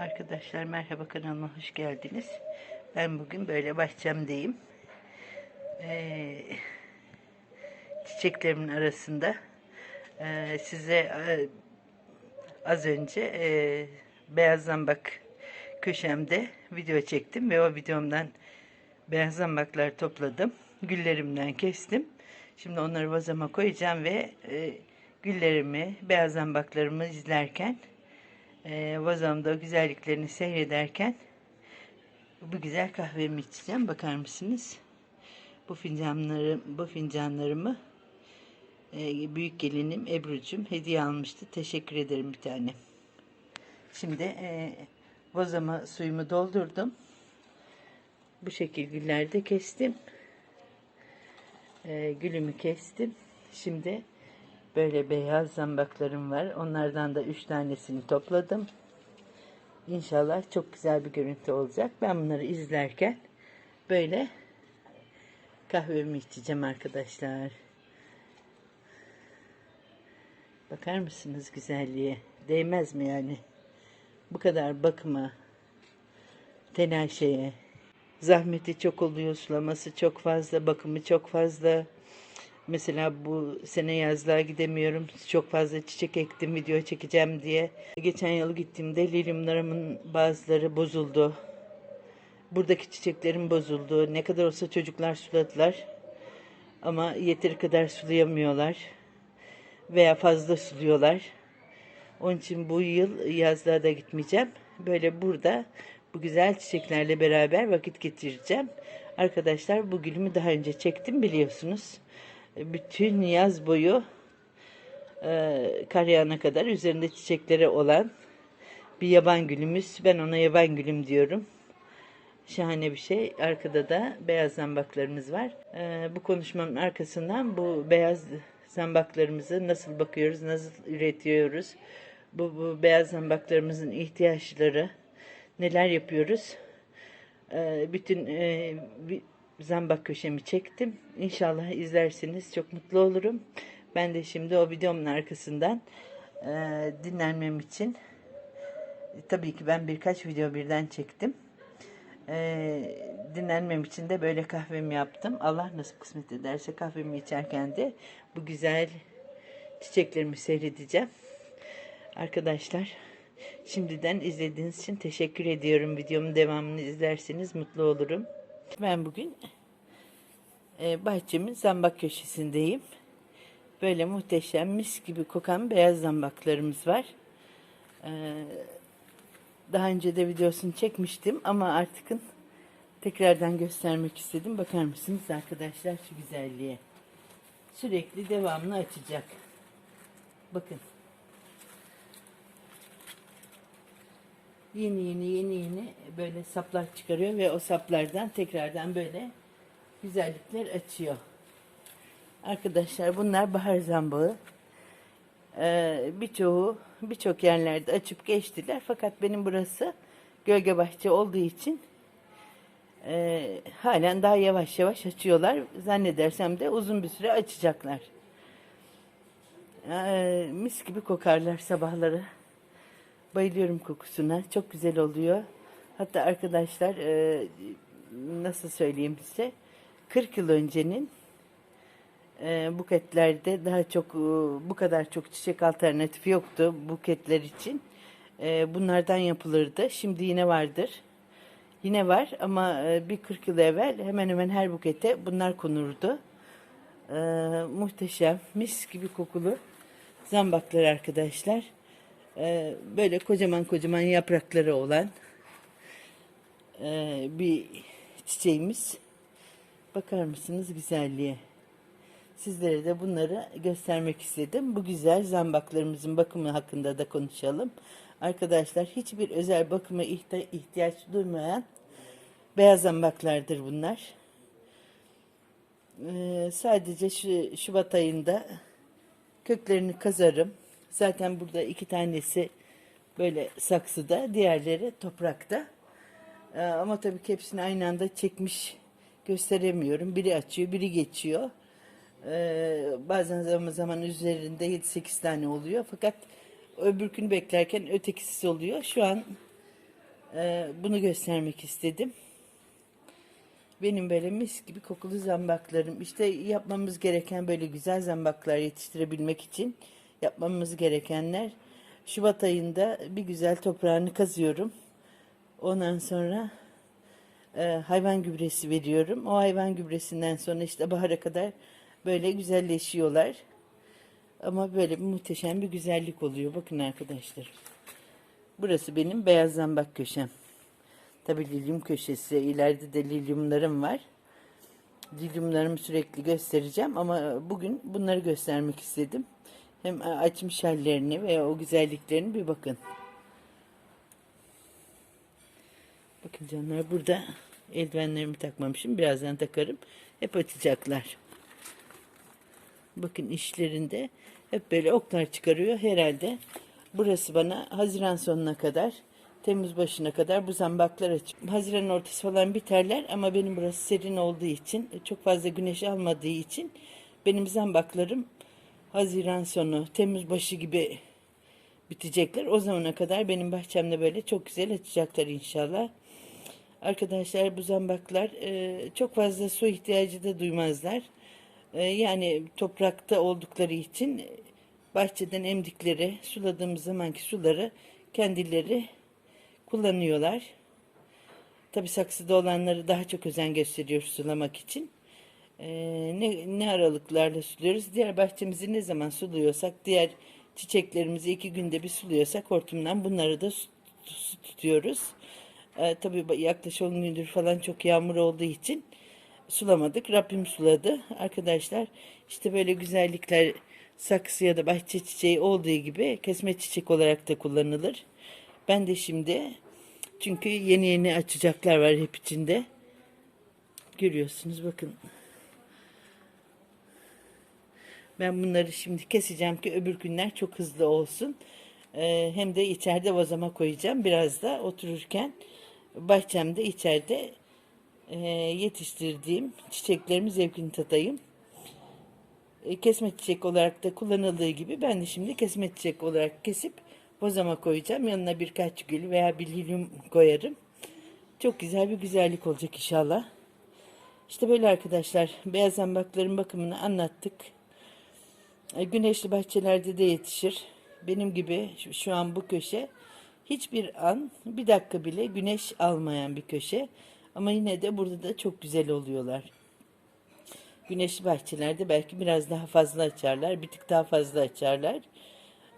Arkadaşlar merhaba kanalıma hoş geldiniz. Ben bugün böyle bahçemdeyim. Ee, çiçeklerimin arasında e, size e, az önce e, beyaz zambak köşemde video çektim ve o videomdan beyaz zambaklar topladım. Güllerimden kestim. Şimdi onları vazama koyacağım ve e, güllerimi, beyaz zambaklarımı izlerken e, vazamda güzelliklerini seyrederken bu güzel kahvemi içeceğim. Bakar mısınız? Bu fincanları, bu fincanlarımı e, büyük gelinim Ebru'cum hediye almıştı. Teşekkür ederim bir tane. Şimdi e, vazama suyumu doldurdum. Bu şekil güllerde kestim. E, gülümü kestim. Şimdi Böyle beyaz zambaklarım var. Onlardan da üç tanesini topladım. İnşallah çok güzel bir görüntü olacak. Ben bunları izlerken böyle kahvemi içeceğim arkadaşlar. Bakar mısınız güzelliğe? Değmez mi yani? Bu kadar bakıma, telaşeye. Zahmeti çok oluyor, sulaması çok fazla, bakımı çok fazla. Mesela bu sene yazlığa gidemiyorum. Çok fazla çiçek ektim video çekeceğim diye. Geçen yıl gittiğimde lilyumlarımın bazıları bozuldu. Buradaki çiçeklerim bozuldu. Ne kadar olsa çocuklar suladılar. Ama yeteri kadar sulayamıyorlar. Veya fazla suluyorlar. Onun için bu yıl yazlığa da gitmeyeceğim. Böyle burada bu güzel çiçeklerle beraber vakit geçireceğim. Arkadaşlar bu gülümü daha önce çektim biliyorsunuz bütün yaz boyu e, kar yağana kadar üzerinde çiçekleri olan bir yaban gülümüz. Ben ona yaban gülüm diyorum. Şahane bir şey. Arkada da beyaz zambaklarımız var. E, bu konuşmamın arkasından bu beyaz zambaklarımızı nasıl bakıyoruz, nasıl üretiyoruz, bu, bu beyaz zambaklarımızın ihtiyaçları, neler yapıyoruz. E, bütün e, zambak köşemi çektim. İnşallah izlersiniz. Çok mutlu olurum. Ben de şimdi o videomun arkasından e, dinlenmem için e, tabii ki ben birkaç video birden çektim. E, dinlenmem için de böyle kahvemi yaptım. Allah nasip kısmet ederse kahvemi içerken de bu güzel çiçeklerimi seyredeceğim. Arkadaşlar şimdiden izlediğiniz için teşekkür ediyorum. Videomun devamını izlerseniz mutlu olurum. Ben bugün e, bahçemin zambak köşesindeyim. Böyle muhteşem mis gibi kokan beyaz zambaklarımız var. E, daha önce de videosunu çekmiştim ama artık tekrardan göstermek istedim. Bakar mısınız arkadaşlar şu güzelliğe. Sürekli devamlı açacak. Bakın. Yeni yeni yeni yeni böyle saplar çıkarıyor ve o saplardan tekrardan böyle güzellikler açıyor. Arkadaşlar bunlar bahar zambağı. Ee, birçoğu birçok yerlerde açıp geçtiler. Fakat benim burası gölge bahçe olduğu için e, halen daha yavaş yavaş açıyorlar. Zannedersem de uzun bir süre açacaklar. Ee, mis gibi kokarlar sabahları. Bayılıyorum kokusuna. Çok güzel oluyor. Hatta arkadaşlar e, nasıl söyleyeyim size 40 yıl öncenin e, buketlerde daha çok e, bu kadar çok çiçek alternatifi yoktu buketler için. E, bunlardan yapılırdı. Şimdi yine vardır. Yine var ama e, bir 40 yıl evvel hemen hemen her bukete bunlar konurdu. E, muhteşem, mis gibi kokulu zambaklar arkadaşlar. E, böyle kocaman kocaman yaprakları olan e, bir çiçeğimiz. Bakar mısınız güzelliğe? Sizlere de bunları göstermek istedim. Bu güzel zambaklarımızın bakımı hakkında da konuşalım. Arkadaşlar hiçbir özel bakıma ihtiyaç duymayan beyaz zambaklardır bunlar. Ee, sadece şu Şubat ayında köklerini kazarım. Zaten burada iki tanesi böyle saksıda, diğerleri toprakta. Ee, ama tabii ki hepsini aynı anda çekmiş gösteremiyorum. Biri açıyor, biri geçiyor. Ee, bazen zaman zaman üzerinde 7-8 tane oluyor. Fakat öbürkünü beklerken ötekisi oluyor. Şu an Ee, bunu göstermek istedim. Benim böyle mis gibi kokulu zambaklarım. İşte yapmamız gereken böyle güzel zambaklar yetiştirebilmek için yapmamız gerekenler. Şubat ayında bir güzel toprağını kazıyorum. Ondan sonra e, hayvan gübresi veriyorum. O hayvan gübresinden sonra işte bahara kadar böyle güzelleşiyorlar. Ama böyle bir muhteşem bir güzellik oluyor. Bakın arkadaşlar. Burası benim beyaz zambak köşem. Tabii lilyum köşesi. İleride de lilyumlarım var. Lilyumlarımı sürekli göstereceğim ama bugün bunları göstermek istedim. Hem açmış hallerini ve o güzelliklerini bir bakın. Bakın canlar burada eldivenlerimi takmamışım. Birazdan takarım. Hep açacaklar. Bakın işlerinde hep böyle oklar çıkarıyor. Herhalde burası bana Haziran sonuna kadar Temmuz başına kadar bu zambaklar açık. Haziran ortası falan biterler ama benim burası serin olduğu için çok fazla güneş almadığı için benim zambaklarım Haziran sonu Temmuz başı gibi bitecekler. O zamana kadar benim bahçemde böyle çok güzel açacaklar inşallah. Arkadaşlar bu zambaklar e, çok fazla su ihtiyacı da duymazlar. E, yani toprakta oldukları için bahçeden emdikleri, suladığımız zamanki suları kendileri kullanıyorlar. Tabi saksıda olanları daha çok özen gösteriyor sulamak için. Ee, ne, ne aralıklarla suluyoruz? Diğer bahçemizi ne zaman suluyorsak, diğer çiçeklerimizi iki günde bir suluyorsak hortumdan bunları da su, su tutuyoruz. Ee, tabii yaklaşık 10 gündür falan çok yağmur olduğu için sulamadık. Rabbim suladı. Arkadaşlar işte böyle güzellikler saksı ya da bahçe çiçeği olduğu gibi kesme çiçek olarak da kullanılır. Ben de şimdi çünkü yeni yeni açacaklar var hep içinde. Görüyorsunuz bakın. Ben bunları şimdi keseceğim ki öbür günler çok hızlı olsun. Ee, hem de içeride vazama koyacağım. Biraz da otururken bahçemde içeride e, yetiştirdiğim çiçeklerimi zevkini tadayım. E, kesme çiçek olarak da kullanıldığı gibi ben de şimdi kesme çiçek olarak kesip Bozama koyacağım. Yanına birkaç gül veya bir lilyum koyarım. Çok güzel bir güzellik olacak inşallah. İşte böyle arkadaşlar. Beyaz zambakların bakımını anlattık. E, güneşli bahçelerde de yetişir. Benim gibi şu an bu köşe hiçbir an bir dakika bile güneş almayan bir köşe. Ama yine de burada da çok güzel oluyorlar. Güneşli bahçelerde belki biraz daha fazla açarlar. Bir tık daha fazla açarlar.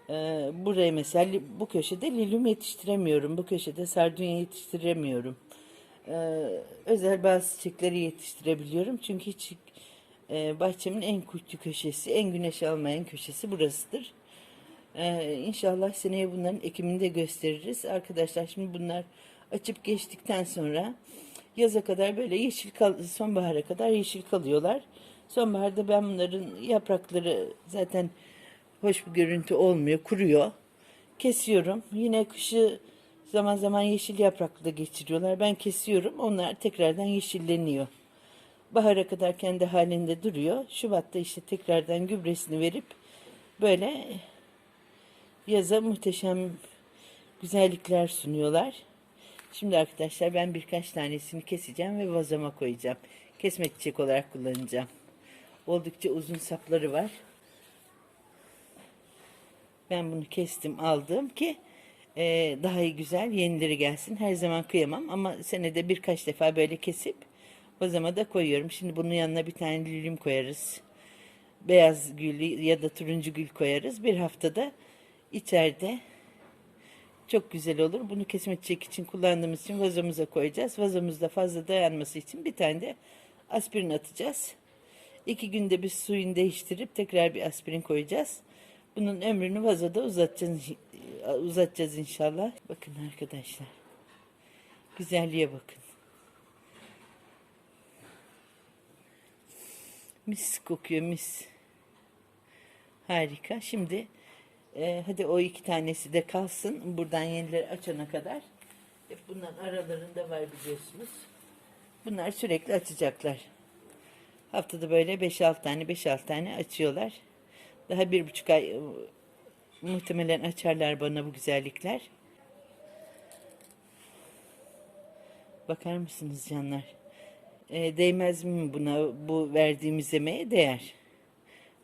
Ee, buraya mesela bu köşede lilyum yetiştiremiyorum. Bu köşede sardunya yetiştiremiyorum. Ee, özel bazı çiçekleri yetiştirebiliyorum. Çünkü hiç e, bahçemin en kuytu köşesi, en güneş almayan köşesi burasıdır. Ee, inşallah seneye bunların ekimini de gösteririz. Arkadaşlar şimdi bunlar açıp geçtikten sonra yaza kadar böyle yeşil kal sonbahara kadar yeşil kalıyorlar. Sonbaharda ben bunların yaprakları zaten hoş bir görüntü olmuyor. Kuruyor. Kesiyorum. Yine kışı zaman zaman yeşil yapraklı da geçiriyorlar. Ben kesiyorum. Onlar tekrardan yeşilleniyor. Bahara kadar kendi halinde duruyor. Şubat'ta işte tekrardan gübresini verip böyle yaza muhteşem güzellikler sunuyorlar. Şimdi arkadaşlar ben birkaç tanesini keseceğim ve vazama koyacağım. Kesme çiçek olarak kullanacağım. Oldukça uzun sapları var. Ben bunu kestim aldım ki e, daha iyi güzel yenileri gelsin. Her zaman kıyamam ama senede birkaç defa böyle kesip o zaman da koyuyorum. Şimdi bunun yanına bir tane lilyum koyarız. Beyaz gül ya da turuncu gül koyarız. Bir haftada içeride çok güzel olur. Bunu kesme çiçek için kullandığımız için vazomuza koyacağız. Vazomuzda fazla dayanması için bir tane de aspirin atacağız. İki günde bir suyunu değiştirip tekrar bir aspirin koyacağız. Bunun ömrünü vazoda uzatacağız, uzatacağız inşallah. Bakın arkadaşlar. Güzelliğe bakın. Mis kokuyor mis. Harika. Şimdi e, hadi o iki tanesi de kalsın. Buradan yenileri açana kadar. Hep bunların aralarında var biliyorsunuz. Bunlar sürekli açacaklar. Haftada böyle 5-6 tane 5-6 tane açıyorlar. Daha bir buçuk ay e, muhtemelen açarlar bana bu güzellikler. Bakar mısınız canlar? E, değmez mi buna bu verdiğimiz emeğe değer.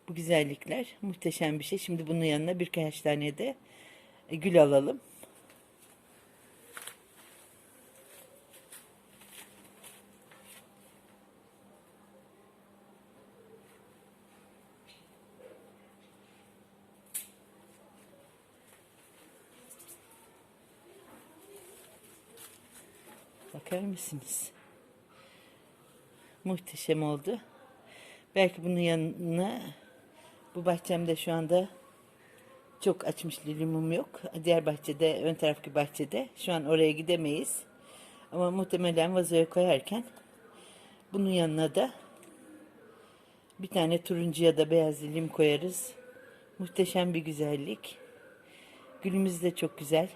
Bu güzellikler muhteşem bir şey. Şimdi bunun yanına birkaç tane de e, gül alalım. Bakar mısınız? Muhteşem oldu. Belki bunun yanına bu bahçemde şu anda çok açmış lilimum yok. Diğer bahçede, ön taraftaki bahçede. Şu an oraya gidemeyiz. Ama muhtemelen vazoya koyarken bunun yanına da bir tane turuncu ya da beyaz lilim koyarız. Muhteşem bir güzellik. Gülümüz de çok güzel.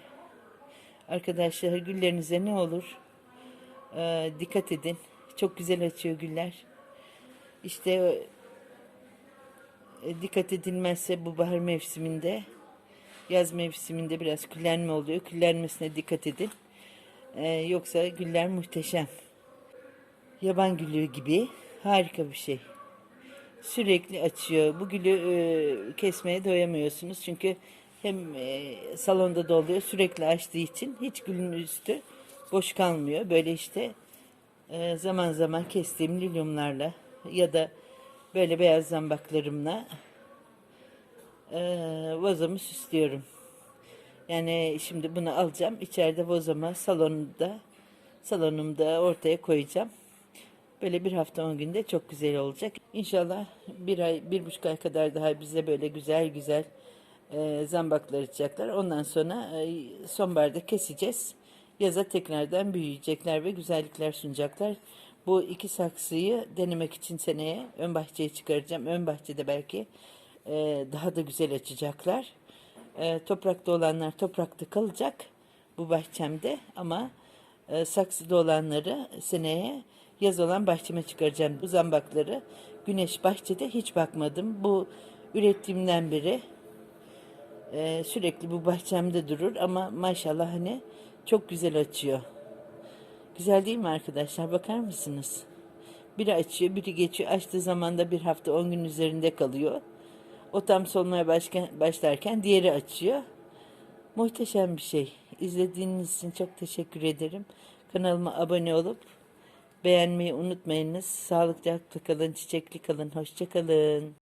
Arkadaşlar güllerinize ne olur ee, dikkat edin. Çok güzel açıyor güller. İşte e, dikkat edilmezse bu bahar mevsiminde yaz mevsiminde biraz küllenme oluyor. Küllenmesine dikkat edin. Ee, yoksa güller muhteşem. Yaban gülü gibi harika bir şey. Sürekli açıyor. Bu gülü e, kesmeye doyamıyorsunuz. Çünkü hem e, salonda da oluyor sürekli açtığı için hiç gülün üstü boş kalmıyor. Böyle işte e, zaman zaman kestiğim lilyumlarla ya da böyle beyaz zambaklarımla e, vazomu süslüyorum. Yani şimdi bunu alacağım. içeride vazoma salonda salonumda ortaya koyacağım. Böyle bir hafta on günde çok güzel olacak. İnşallah bir ay, bir buçuk ay kadar daha bize böyle güzel güzel e, zambaklar açacaklar. Ondan sonra e, sonbaharda keseceğiz. Yaza tekrardan büyüyecekler ve güzellikler sunacaklar. Bu iki saksıyı denemek için seneye ön bahçeye çıkaracağım. Ön bahçede belki e, daha da güzel açacaklar. E, toprakta olanlar toprakta kalacak bu bahçemde ama e, saksıda olanları seneye yaz olan bahçeme çıkaracağım. Bu zambakları güneş bahçede hiç bakmadım. Bu ürettiğimden beri e, sürekli bu bahçemde durur ama maşallah hani çok güzel açıyor. Güzel değil mi arkadaşlar? Bakar mısınız? Biri açıyor, biri geçiyor. Açtığı zaman da bir hafta on gün üzerinde kalıyor. O tam solmaya başka- başlarken diğeri açıyor. Muhteşem bir şey. İzlediğiniz için çok teşekkür ederim. Kanalıma abone olup beğenmeyi unutmayınız. Sağlıklı kalın, çiçekli kalın. Hoşça kalın.